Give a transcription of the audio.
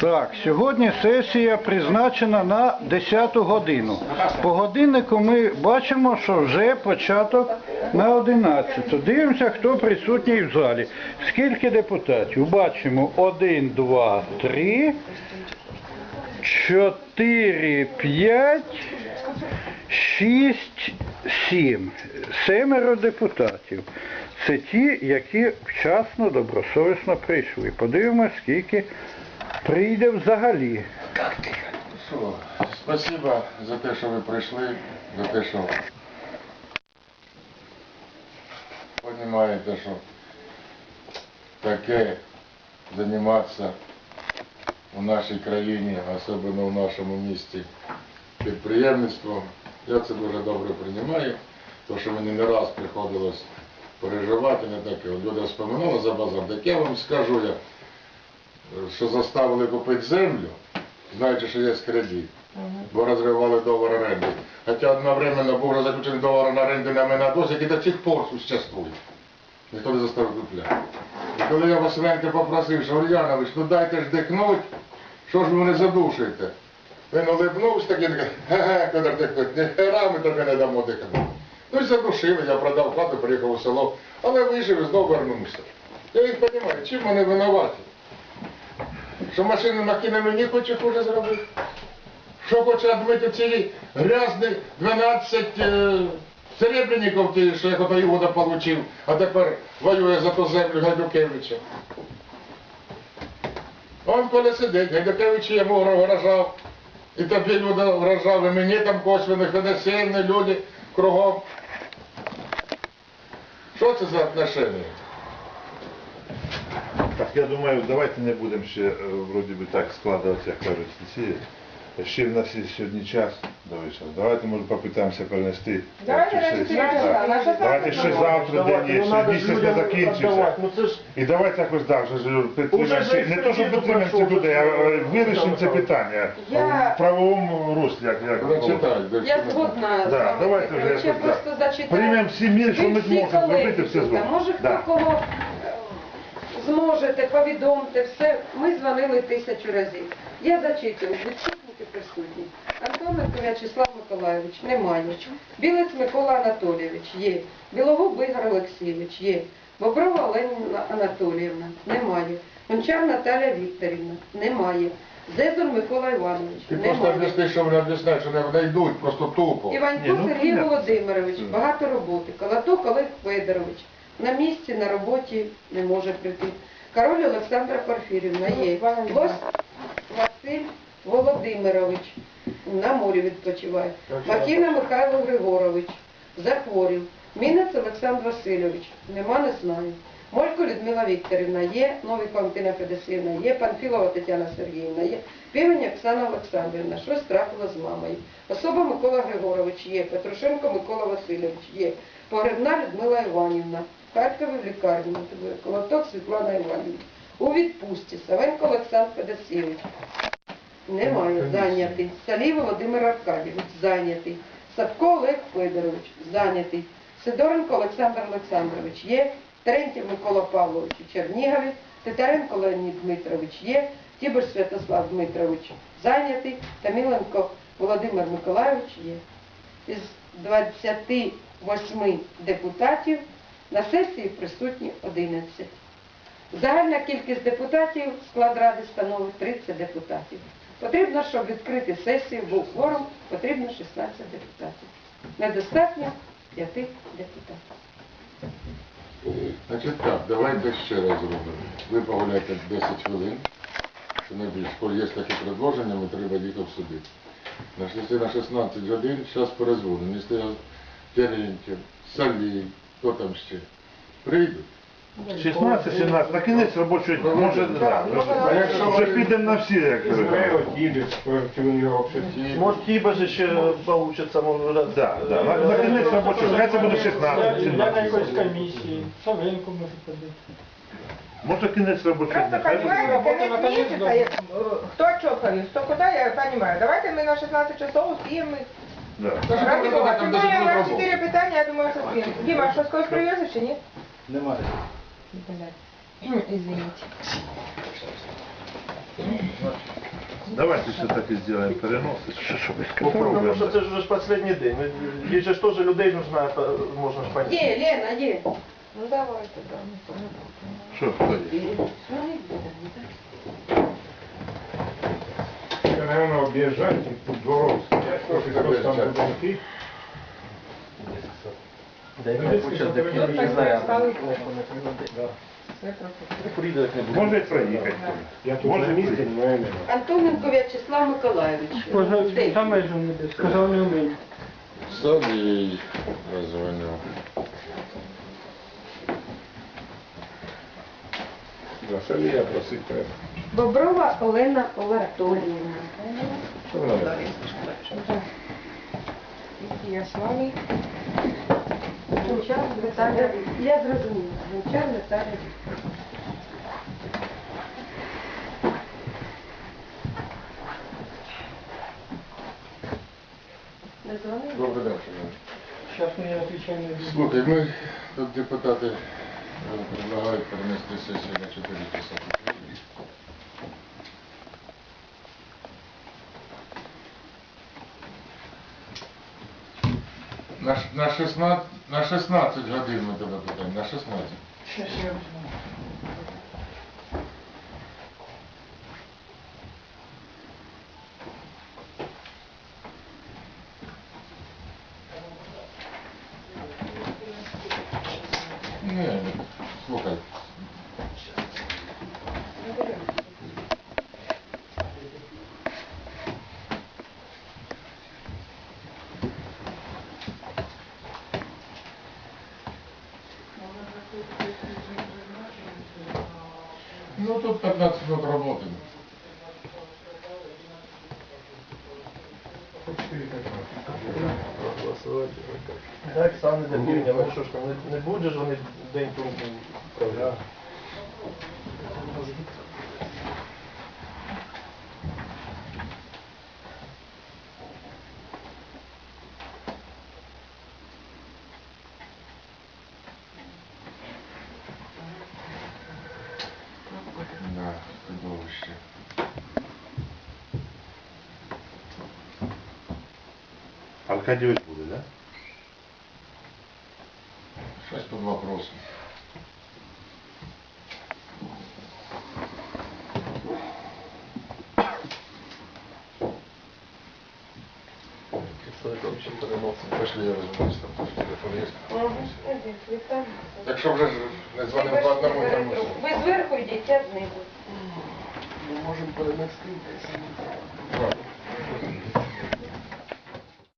Так, сьогодні сесія призначена на 10 годину. По годиннику ми бачимо, що вже початок на 11. Дивимося, хто присутній в залі. Скільки депутатів? Бачимо 1, 2, 3, 4, 5, 6, 7. Семеро депутатів. Це ті, які вчасно, добросовісно прийшли. Подивимося, скільки прийде взагалі. Спасибо за те, що ви прийшли, за те, що розумієте, що таке займатися у нашій країні, особливо в нашому місті, підприємництвом. Я це дуже добре приймаю, тому що мені не раз приходилось переживати, не таке. Люди вспоминали за базар, так я вам скажу, я, що заставили купити землю, знаючи, що є кредит, бо розривали договор оренди. Хоча одновременно був заключений договор на оренди на мене досі, який до сих пор существує. Ніхто не заставив купляти. І коли я Василенка попросив, що Ульянович, ну дайте ж дихнуть, що ж ви мене задушуєте? Він улибнувся так і каже, ге-ге, Федор Дихнуть, ніхера ми тобі не дамо дихнути. Ну і задушили, я продав хату, приїхав у село, але вижив і знову вернувся. Я їх розумію, чим вони винуваті? Що машину накине мені хоче хуже зробити? Що хоче відмити ці грязні 12 е, серебряників, що я Ігода отримав, а тепер воює за ту землю Гайдукевича. Он коли сидить, Гайдукевич йому вражав, і тобі люди вражав, і мені там косвенних, і люди кругом. Що це за отношення? Так, я думаю, давайте не будемо ще е, вроді би так складувати, як кажуть, ці. Ще в нас є сьогодні час до вечора. Давайте може попитаємося перенести. Давайте цю сесію. Так. часа, на 16 Давайте ще завтра день є, ще місяць не закінчився. Ну це ж І давайте якось далі ж підтримаємо. Уже ці- Не то, що підтримаємо пройшов, людей, а е, вирішимо це питання Я- в правовому руслі, як, як. Прочитай. Я згодна з Да, вами. давайте вже Я якось просто так. зачитаю. Приймемо всі міри, що ми зможемо зробити все зробимо. Може хто Да. кого е, зможете, повідомте, все. Ми дзвонили тисячу разів. Я зачитую, відсутники присутні. Антоненко В'ячеслав Миколайович, немає. Білець Микола Анатолійович, є. Білогуб Ігор Олексійович, є. Боброва Олена Анатоліївна, немає. Гончар Наталя Вікторівна, немає. Зезур Микола Іванович, Ти просто немає. об'ясни, що вони об'ясняють, що не йдуть, просто тупо. Іванько Ні, ну, Сергій. Володимирович, багато роботи. Колоток Олег Федорович, на місці, на роботі не може прийти. Король Олександра Порфірівна є. Лось Василь Володимирович, на морі відпочиває. Макіна Михайло Григорович, захворів. Мінець Олександр Васильович, нема, не знаю. Молько Людмила Вікторівна є, Новікова Антина Федосівна є, Панфілова Тетяна Сергіївна є, Півень Оксана Олександрівна, щось трапило з мамою. Особа Микола Григорович є, Петрушенко Микола Васильович є, Погребна Людмила Іванівна, Харкові в лікарні, Колоток Світлана Іванівна. У відпустці Савенко Олександр Федосійович. Немає, зайнятий. Салій Володимир Аркадійович, зайнятий. Садко Олег Федорович, зайнятий. Сидоренко Олександр Олександрович є. Терентів Микола Павлович у Чернігові. Титаренко Леонід Дмитрович є. Тібор Святослав Дмитрович зайнятий. Таміленко Володимир Миколайович є. Із 28 депутатів на сесії присутні 11. Загальна кількість депутатів, склад ради становить 30 депутатів. Потрібно, щоб відкрити сесію, був форум, потрібно 16 депутатів. Недостатньо 5 депутатів. Значить так, давайте ще раз зробимо. Ви погуляйте 10 хвилин, що не. Коли є такі предложення, ми треба їх обсудити. На 6 на 16 годин, зараз перезвонимо. Якщо Терентів, Салій, хто там ще, прийдуть. 16, 17, на кінець робочого дня. Може, да, А якщо вже ви- підемо на всі, як кажуть. може хіба ж ще получиться, може раз. Да, да, на, на кінець робочого дня, хай це буде 16, Я 17. якоїсь комісії, Савенко може ходити. Може кінець робочого дня, Просто хай буде. понимаете, Работа конец на месяца, конец э, кто что повез, кто куда, я понимаю. Давайте мы на 16 часов успеем. мы. Да. Та Ради що Бога, там тем даже более у не вас роботи? 4 питания, я думаю, что успеем. Дима, что сколько привезешь, или нет? Немає. Блядь. Извините. Давайте все-таки сделаем перенос. Що, що ви Ну, сказали? Тому що це ж вже ж останній день. Ну, Їй же ж теж людей нужна, та можна ж понять. Є, Лена, є. Ну давайте, да. Что, кто есть? Ну, не буде, не Наверное, объезжать и тут Дворовский. Кто там? Может проехать. Я тут на месте, наверное. Антоненко В'ячеслав? За межами десь, сказав не вмію. Садій позвонив. За Савія просить треба. Боброва Олена Олартоліївна. Що вона? Яславі. Гончар Наталя. Я зрозуміла. Гончар Наталя. Добрий день, шановні. Зараз мені відповідає не буде. Слухай, ми тут депутати е, предлагають перенести сесію на 4 часа. На, ш- 16, на 16 годин ми тебе питаємо, на 16. Ні, слухай. Ну тут 15 минут работы. Так, сам для півдня, ну ж там, не, не буде ж вони день тому Аркадьевич будет, да? Щось под вопросом. Це взагалі переносимо. Пошли, я розумію, там теж телефон є. Ага, іди, Віталій. Так що вже ж не дзвонимо по одному, не мусимо. Ви зверху йдіть, я знизу. Ми можемо перенести десь. Ладно.